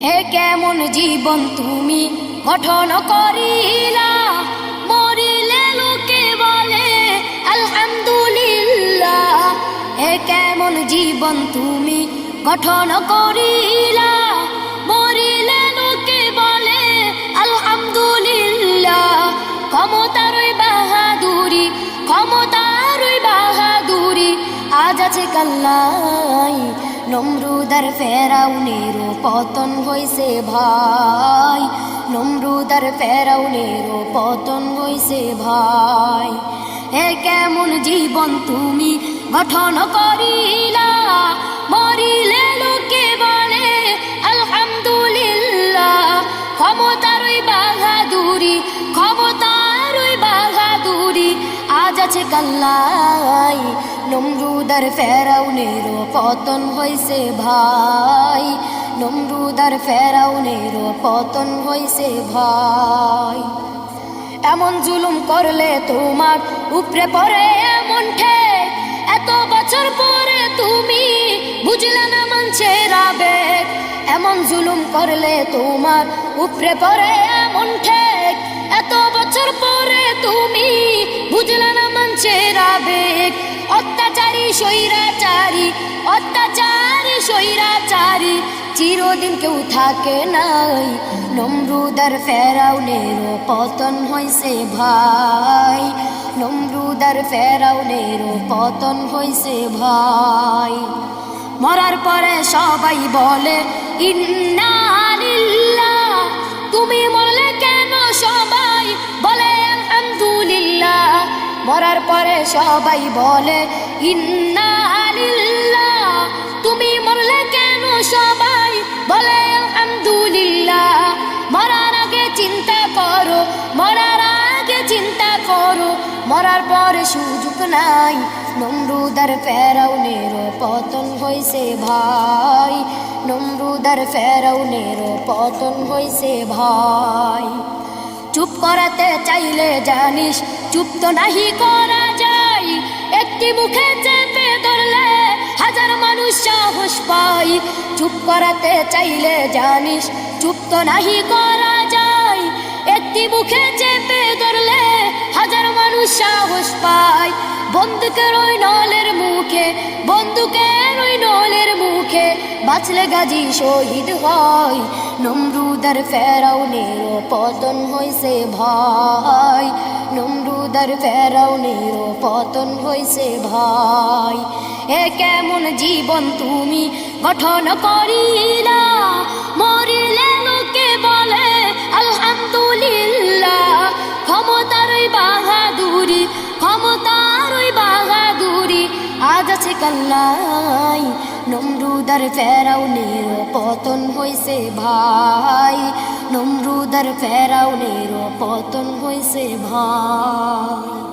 হে কেমন জীবন তুমি গঠন করিলা? মরিলে লোকে বলে, আলহামদুলিল্লাহ। হে কেমন জীবন তুমি গঠন করিলা? মরিলে লোকে বলে, আলহামদুলিল্লাহ। ক্ষমতারই বাহাদুরি ক্ষমতারই বাহাদুরি, আজ আছে কাল্লাই। নমরুদার ফেরাউনের পতন হইছে ভাই। নমরুদার ফেরাউনের পতন হইছে ভাই। হে কেমন জীবন তুমি গঠন করিলা, মরিলে আছে কাল্লাই, নমরুদার ফেরাউনের পতন হইছে ভাই। নমরুদার ফেরাউনের পতন হইছে ভাই। এমন জুলুম করলে তোমার উপরে পড়ে এমন এত বছর পরে তুমি বুঝলে না মানুষের আবেগ এমন জুলুম করলে তোমার উপরে পড়ে এমন ঠেক। স্বৈরাচারী, অত্যাচারী, স্বৈরাচারী, চিরদিন কেউ থাকে নাই। নমরুদার ফেরাউনের পতন হইছে ভাই। নমরুদার ফেরাউনের পতন হইছে ভাই। মরার পরে সবাই বলে ইন্নালিল্লাহ মরার পরে সবাই বলে ইন্নালিল্লাহ তুমি মরলে কেন সবাই? বলে, আলহামদুলিল্লাহ, মরার আগে চিন্তা করো, মরার আগে চিন্তা করো, মরার পরে সুযোগ নাই, নমরুদার ফেরাউনের পতন হইছে ভাই, নমরুদার ফেরাউনের পতন হইছে ভাই। চুপ করাতে চাইলে জানিস চুপ তো নাহি করা যায়। একটি মুখে চেপে ধরলে হাজার মানুষ সাহস পাই চুপ করাতে চাইলে জানিস চুপ তো নাহি করা যায়। একটি মুখে চেপে ধরলে হাজার মানুষ সাহস পায়। বন্দুকের ওই নলের মুখে বন্দুকের ওই নলের মুখে, বাঁচলে গাজী শহীদ হয়। নমরুদার ফেরাউনের পতন হইছে ভাই নমরুদার ফেরাউনের পতন হইছে ভাই। এ কেমন জীবন তুমি গঠন করিলা? মরিলে লোকে বলে, আলহামদুলিল্লাহ। ক্ষমতারই বাহাদুরি ক্ষমতারই বাহাদুরি আজ আছে কাল্লাই। নমরুদার ফেরাউনের পতন হইছে ভাই। নমরুদার ফেরাউনের পতন হয়েছে ভাই